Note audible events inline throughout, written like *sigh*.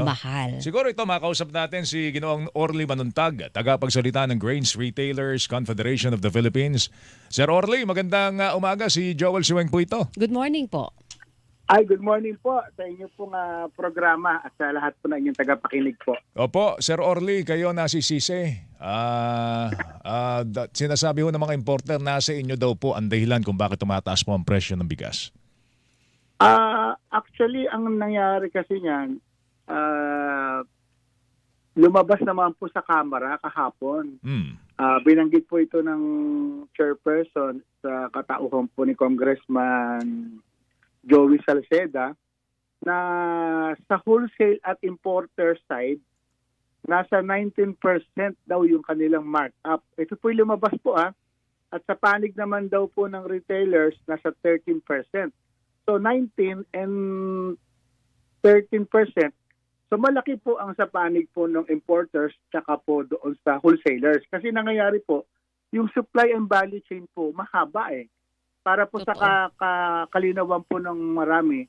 No? mahal. Siguro ito makausap natin si Ginoong Orly Manuntag, tagapagsalita ng Grains Retailers Confederation of the Philippines. Sir Orly, magandang uh, umaga. Si Joel Siweng po ito. Good morning po. Ay, good morning po sa inyo pong ah, programa at sa lahat po ng inyong tagapakinig po. Opo, Sir Orly, kayo nasisisi. Ah, ah, da- sinasabi ho ng mga importer na sa inyo daw po ang dahilan kung bakit tumataas po ang presyo ng bigas. Ah, actually, ang nangyari kasi niyan, ah, lumabas naman po sa kamera kahapon. Hmm. Ah, binanggit po ito ng chairperson sa katauhan po ni Congressman Joey Salceda na sa wholesale at importer side, nasa 19% daw yung kanilang markup. Ito po yung lumabas po ah. At sa panig naman daw po ng retailers, nasa 13%. So 19 and 13%. So malaki po ang sa panig po ng importers tsaka po doon sa wholesalers. Kasi nangyayari po, yung supply and value chain po mahaba eh. Para po sa ka- ka- kalinawan po ng marami,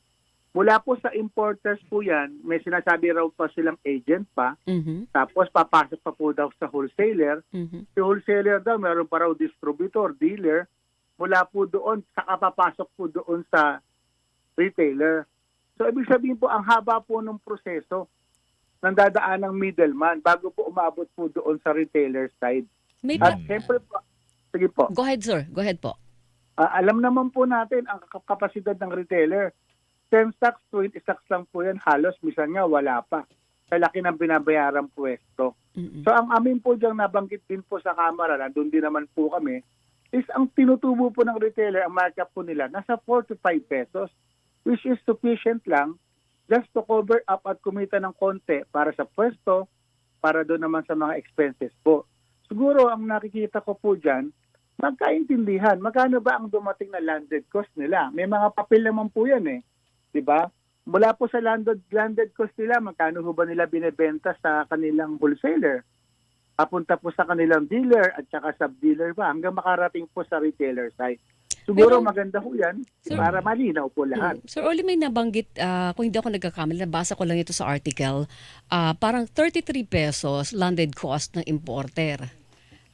mula po sa importers po yan, may sinasabi raw pa silang agent pa, Mhm. tapos papasok pa po daw sa wholesaler, Mhm. si wholesaler daw, meron pa raw distributor, dealer, mula po doon, saka papasok po doon sa retailer. So, ibig sabihin po, ang haba po ng proseso ng dadaan ng middleman bago po umabot po doon sa retailer side. May At siyempre po, sige po, Go ahead, sir. Go ahead po. ah, alam naman po natin ang kap- kapasidad ng retailer. 10 stocks, 20 stocks lang po yan, halos, misan nga wala pa. Sa laki ng binabayarang pwesto. Mhm. So ang amin po diyang nabanggit din po sa camera, nandun din naman po kami, is ang tinutubo po ng retailer, ang markup po nila, nasa 4 to 5 pesos, which is sufficient lang just to cover up at kumita ng konti para sa pwesto, para doon naman sa mga expenses po. Siguro ang nakikita ko po dyan, magkaintindihan, magkano ba ang dumating na landed cost nila? May mga papel naman po yan eh. 'di ba? Mula po sa landed landed cost nila, magkano ho ba nila binebenta sa kanilang wholesaler? Papunta po sa kanilang dealer at saka sub-dealer ba hanggang makarating po sa retailer side. Siguro Pero- maganda ho yan Sir- para malinaw po lahat. Mm. Sir Oli, may nabanggit, ah, kung hindi ako nagkakamali, nabasa ko lang ito sa article, ah, parang 33 pesos landed cost ng importer.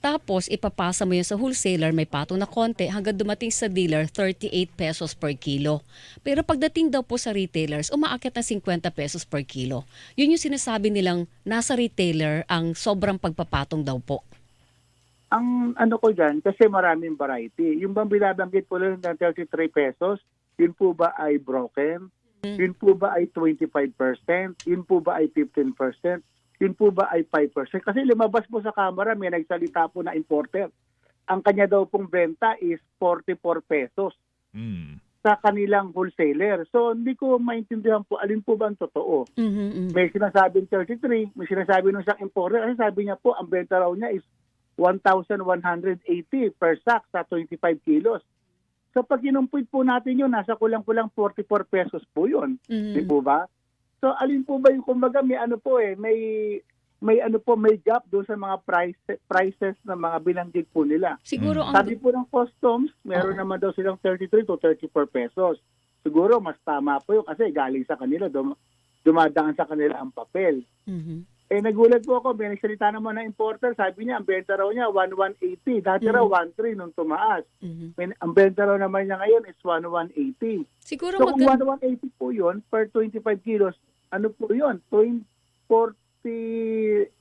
Tapos, ipapasa mo yan sa wholesaler, may patong na konti, hanggang dumating sa dealer, 38 pesos per kilo. Pero pagdating daw po sa retailers, umaakit ng 50 pesos per kilo. Yun yung sinasabi nilang nasa retailer ang sobrang pagpapatong daw po. Ang ano ko dyan, kasi maraming variety. Yung bang binabanggit po lang ng 33 pesos, yun po ba ay broken? Yun po ba ay 25%? Yun po ba ay 15%? Yun po ba ay 5%? Kasi lumabas po sa camera, may nagsalita po na importer. Ang kanya daw pong benta is 44 pesos Hmm. sa kanilang wholesaler. So hindi ko maintindihan po alin po ba ang totoo. Mhm, mhm. May sinasabing 33, may sinasabi nung isang importer, kasi sabi niya po, ang benta raw niya is 1,180 per sack sa 25 kilos. So pag kinumpit po natin yun, nasa kulang-kulang 44 pesos po yun. Mhm. Di po ba? So alin po ba yung kumbaga may ano po eh, may may ano po, may gap doon sa mga price, prices ng mga binanggit po nila. Siguro Mm. ang... Sabi po ng customs, meron Oo. naman daw silang 33 to 34 pesos. Siguro mas tama po yun kasi galing sa kanila, dum- dumadaan sa kanila ang papel. Mhm. Eh nagulat po ako, may nagsalita naman na importer, sabi niya ang benta raw niya 1180, dati raw Mhm. 13 nung tumaas. Mhm. May, ang benta raw naman niya ngayon is 1180. Siguro So kung maganda... 1180 po yun per 25 kilos, ano po? 20, 40,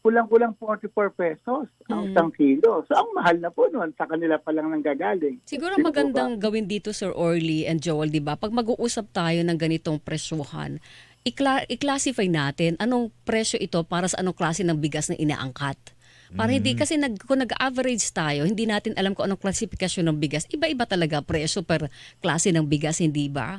kulang-kulang 44 pesos ang Mm. isang kilo. So ang mahal na po nun, sa kanila pa lang nanggagaling. Siguro Di magandang gawin dito Sir Orly and Joel, 'di ba? Pag mag-uusap tayo ng ganitong presyuhan, ikla- i-classify natin anong presyo ito para sa anong klase ng bigas na inaangkat. Para hindi kasi nag, kung nag-average tayo, hindi natin alam kung anong klasifikasyon ng bigas. Iba-iba talaga presyo per klase ng bigas, hindi ba?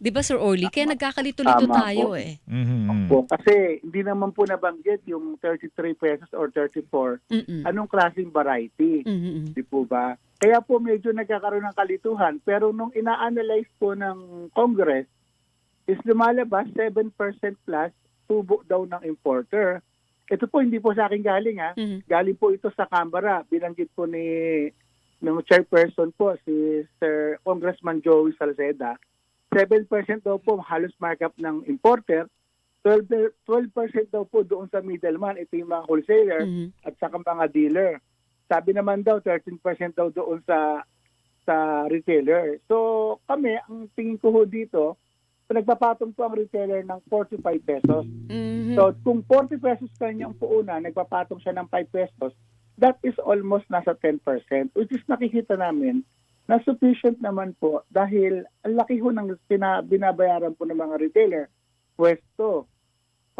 'Di ba Sir Orly? Kaya nagkakalito-lito Tama tayo po. eh. Mhm. Po, kasi hindi naman po nabanggit yung 33 pesos or 34. Mm-mm. Anong klaseng variety? Mhm. Di po ba? Kaya po medyo nagkakaroon ng kalituhan. Pero nung ina-analyze po ng Congress, is lumalabas 7% plus tubo daw ng importer. Ito po hindi po sa akin galing ha. Mhm. Galing po ito sa Canberra. Binanggit po ni ng chairperson po si Sir Congressman Joey Salceda. 7% daw po halos markup ng importer 12, 12% daw po doon sa middleman, ito yung mga wholesaler Mhm. at saka mga dealer. Sabi naman daw 13% daw doon sa sa retailer. So kami, ang tingin ko ho dito, nagpapatong po ang retailer ng 45 pesos. Mhm. So kung 40 pesos kanyang puuna, nagpapatong siya ng 5 pesos, that is almost nasa 10%, which is nakikita namin na sufficient naman po dahil ang laki ho ng pina, binabayaran po ng mga retailer. Pwesto,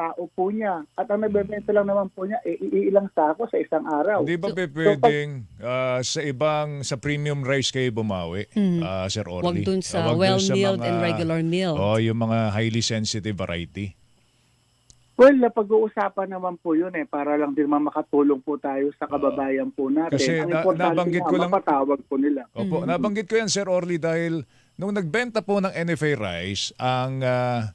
tao po niya. At ang nagbebenta lang naman po niya, eh, iilang sako sa isang araw. Hindi ba So- pe- pwedeng ah, sa ibang, sa premium rice kayo bumawi, Mhm. ah, Sir Orly? Wag dun Ah, sa wag dun well-milled mga- and regular meal. Oh, yung mga highly sensitive variety. Well, napag-uusapan naman po yun eh, para lang din naman makatulong po tayo sa kababayan po natin. Kasi ang na- importante nabanggit nga, ko lang- mapatawag po nila. Opo, Mhm. nabanggit ko yan Sir Orly dahil nung nagbenta po ng NFA rice ang ah,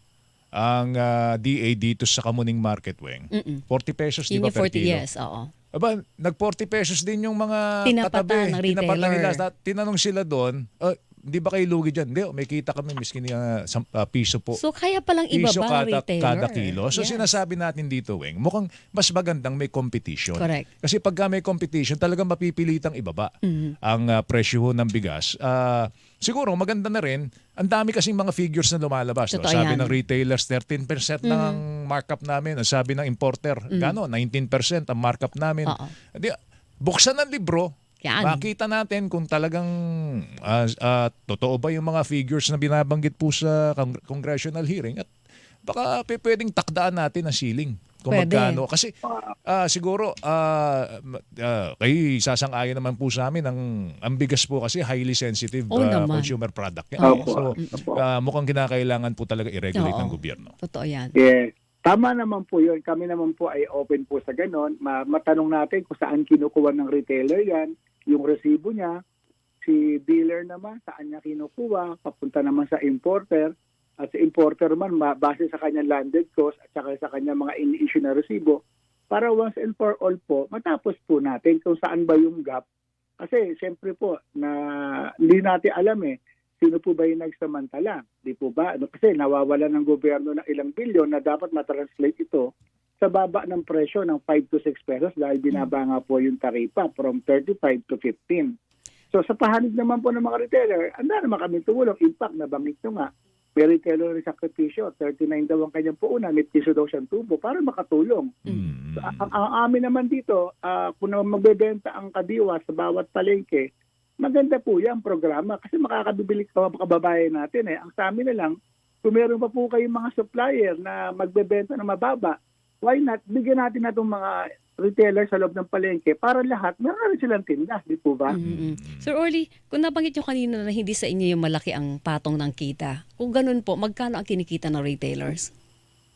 ang ah, DA dito sa Kamuning Market Wing, Mm-mm. 40 pesos di ba per 40 kilo? yes, oo. Aba, nag 40 pesos din yung mga Tinapatan katabi. ng Tinapatan retailer. nila. Ta- Tinanong sila doon, "Ah, hindi ba kayo lugi dyan? Hindi, oh, may kita kami miskin uh, piso po. So kaya palang iba piso ba kada, retailer? kada kilo. So Yes. sinasabi natin dito, Weng, mukhang mas magandang may competition. Correct. Kasi pagka may competition, talagang mapipilitang ibaba Mhm. ang ah, presyo ho ng bigas. Ah, siguro maganda na rin, ang dami kasing mga figures na lumalabas. no? Totoo Sabi yan. ng retailers, 13% na ang markup namin. Ang sabi ng importer, gano, 19% ang markup namin. Oo. Di, buksan ang libro, Yan. makita natin kung talagang ah, ah, totoo ba yung mga figures na binabanggit po sa cong- congressional hearing at baka pwedeng takdaan natin ang ceiling kung Pwede. magkano. Kasi ah, siguro ma- ah, kayo sasang-ayon naman po sa amin ang, ang bigas po kasi highly sensitive Oo naman. consumer product. Yan. Opo. So ah, mukhang kinakailangan po talaga i-regulate Oo. ng gobyerno. Totoo yan. Yes. Tama naman po yun. Kami naman po ay open po sa ganon. Ma- matanong natin kung saan kinukuha ng retailer yan, yung resibo niya, si dealer naman, saan niya kinukuha, papunta naman sa importer, at si importer man, ma- base sa kanyang landed cost at saka sa kanyang mga in-issue na resibo, para once and for all po, matapos po natin kung saan ba yung gap. Kasi siyempre po, na hindi natin alam eh, sino po ba yung nagsamantala? Di po ba? Ano, kasi nawawala ng gobyerno ng ilang bilyon na dapat matranslate ito sa baba ng presyo ng 5 to 6 pesos dahil binaba nga po yung taripa from 35 to 15. So sa pahanig naman po ng mga retailer, anda naman kami tumulong. In fact, nabangit nyo nga, may retailer rin sakripisyo, 39 daw ang kanyang puuna, may piso daw siyang tubo para makatulong. Mm. So, ang, ang amin naman dito, ah, kung naman magbebenta ang kadiwa sa bawat palengke, maganda po yan programa kasi makakabibili kababayan natin eh. Ang sa na lang, kung meron pa po kayong mga supplier na magbebenta ng mababa, why not bigyan natin na itong mga retailer sa loob ng palengke para lahat meron silang tinda, di po ba? Mhm. Sir Orly, kung nabanggit nyo kanina na hindi sa inyo yung malaki ang patong ng kita, kung ganun po, magkano ang kinikita ng retailers?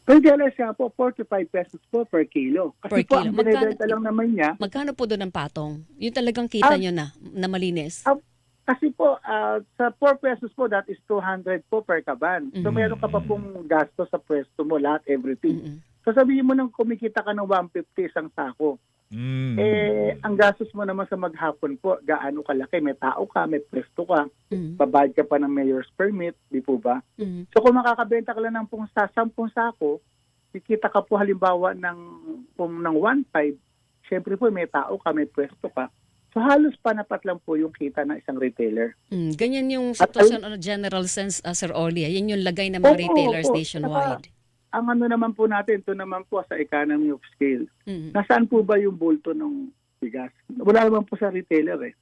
Retailers nga po, 45 pesos po per kilo. Kasi Per po, kilo. ang binibenta lang naman niya, Magkano po doon ang patong? Yung talagang kita Ah. nyo na, na malinis. Ah, Kasi po, ah, sa 4 pesos po, that is 200 po per kaban. So, Mhm. meron ka pa pong gasto sa pwesto mo, lahat, everything. Mhm. So, sabihin mo nang kumikita ka ng 150 isang sako. Mm. Eh, ang gastos mo naman sa maghapon po, gaano kalaki? May tao ka, may pwesto ka, Mhm. babayad ka pa ng mayor's permit, di po ba? Mhm. So, kung makakabenta ka lang ng pong sa 10 sako, kikita ka po halimbawa ng, kung ng 1.5, syempre po may tao ka, may pwesto ka. So, halos panapat lang po yung kita ng isang retailer. Mm, ganyan yung sitwasyon on a general sense, uh, Sir Orly. ah. Yan yung lagay ng mga Oo, retailers oo. nationwide. Ang ano naman po natin, ito naman po sa economy of scale. Mhm. Nasaan po ba yung bulto ng bigas? Wala naman po sa retailer eh.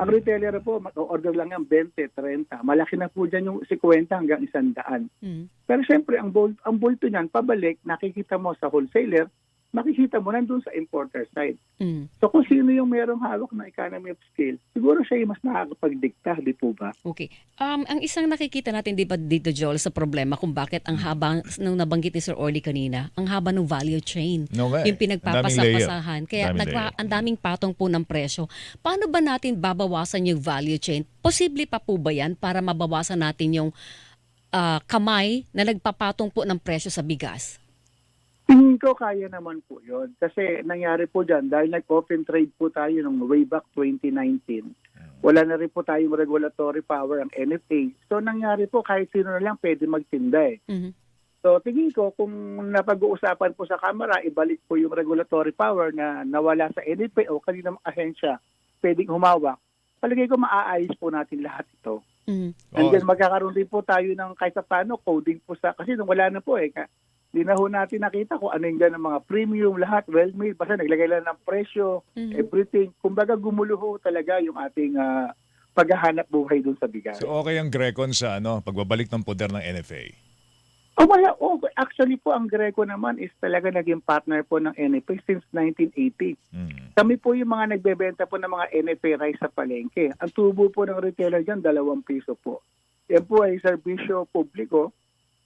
Ang retailer po, mag-order lang yan 20, 30. Malaki na po dyan yung 50 hanggang 100. Mhm. Pero syempre, ang, bul- ang bulto niyan, pabalik, nakikita mo sa wholesaler, makikita mo nandun sa importer side. Mhm. So kung sino yung merong hawak ng economy of scale, siguro siya yung mas nakakapagdikta, di po ba? Okay. Um, ang isang nakikita natin di ba dito, Joel, sa problema kung bakit ang haba, nung nabanggit ni Sir Orly kanina, ang haba ng value chain. No yung pinagpapasapasahan. Kaya nagpa, ang daming patong po ng presyo. Paano ba natin babawasan yung value chain? Posible pa po ba yan para mabawasan natin yung ah, kamay na nagpapatong po ng presyo sa bigas? Tingin ko kaya naman po yon Kasi nangyari po dyan, dahil nag-open trade po tayo nung way back 2019, wala na rin po tayong regulatory power ang NFA. So nangyari po kahit sino na lang pwede magtinda eh. Mhm. So tingin ko kung napag-uusapan po sa Kamara, ibalik po yung regulatory power na nawala sa NFA o kanina ahensya pwedeng humawak, palagay ko maaayos po natin lahat ito. Mm. And Oo. then magkakaroon din po tayo ng kahit sa paano coding po sa, kasi nung wala na po eh, di na ho natin nakita kung ano yung ng mga premium lahat, well-made, basta naglagay lang ng presyo, Mhm. everything. Kumbaga gumulo ho talaga yung ating ah, paghahanap buhay dun sa bigas. So okay ang Grecon sa ano, pagbabalik ng poder ng NFA. Oh, wala. Oh, actually po, ang Greco naman is talaga naging partner po ng NFA since 1980. Mm. Kami po yung mga nagbebenta po ng mga NFA rice sa palengke. Ang tubo po ng retailer dyan, dalawang piso po. Yan po ay serbisyo publiko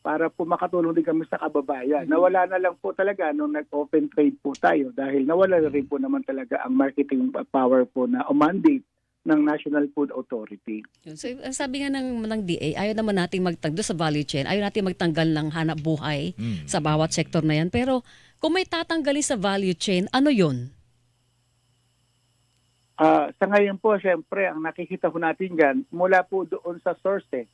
para po makatulong din kami sa kababayan. Nawala na lang po talaga nung nag-open trade po tayo dahil nawala na rin po naman talaga ang marketing power po na o mandate ng National Food Authority. So, sabi nga ng, ng DA, ayaw naman nating magtagdo sa value chain, ayaw nating magtanggal ng hanap buhay Mm. sa bawat sektor na yan. Pero kung may tatanggalin sa value chain, ano yun? Ah, sa ngayon po, siyempre, ang nakikita po natin dyan, mula po doon sa source eh.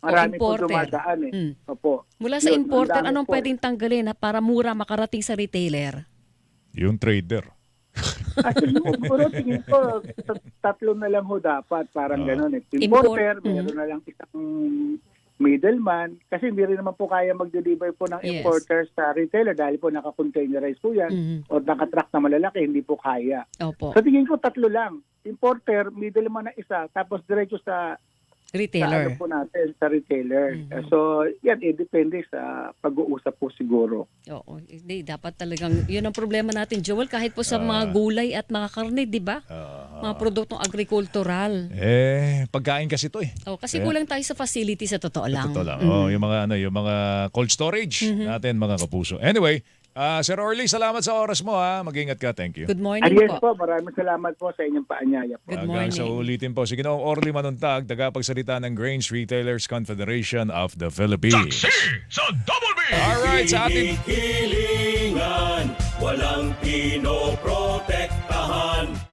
Marami po importer. dumadaan eh. Mm. Opo. Mula sa Yun, importer, anong po pwedeng tanggalin na para mura makarating sa retailer? Yung trader. *laughs* Actually, siguro tingin ko, tat- tatlo na lang ho dapat, parang Ah. gano'n eh. Import- Importer, Mhm. meron na lang isang middleman, kasi hindi rin naman po kaya mag-deliver po ng Yes. importer sa retailer dahil po naka-containerize po yan Mhm. o naka-truck na malalaki, hindi po kaya. Opo, So tingin ko tatlo lang. Importer, middleman na isa, tapos diretso sa sa ano retailer. po natin, sa retailer. Mhm. So, yan, eh, depende sa pag-uusap po siguro. Oo, hindi, dapat talagang, yun ang problema natin, Joel, kahit po sa Ah. mga gulay at mga karne, di ba? Ah. Mga produktong agrikultural. eh, pagkain kasi to eh. Oh, kasi Eh. kulang tayo sa facility sa totoo lang. Totoo lang. Mm. Oh, yung mga ano, yung mga cold storage Mm-hmm. natin mga kapuso. Anyway, ah, Sir Orly, salamat sa oras mo ha. Mag-ingat ka. Thank you. Good Ay, morning yes po. po, maraming salamat po sa inyong paanyaya po. Good Hanggang sa morning. ulitin po. Si Ginoong Orly Manuntag, tagapagsalita ng Grains Retailers Confederation of the Philippines. sa Double B! Alright, sa atin Hilingan, walang pinoprotektahan.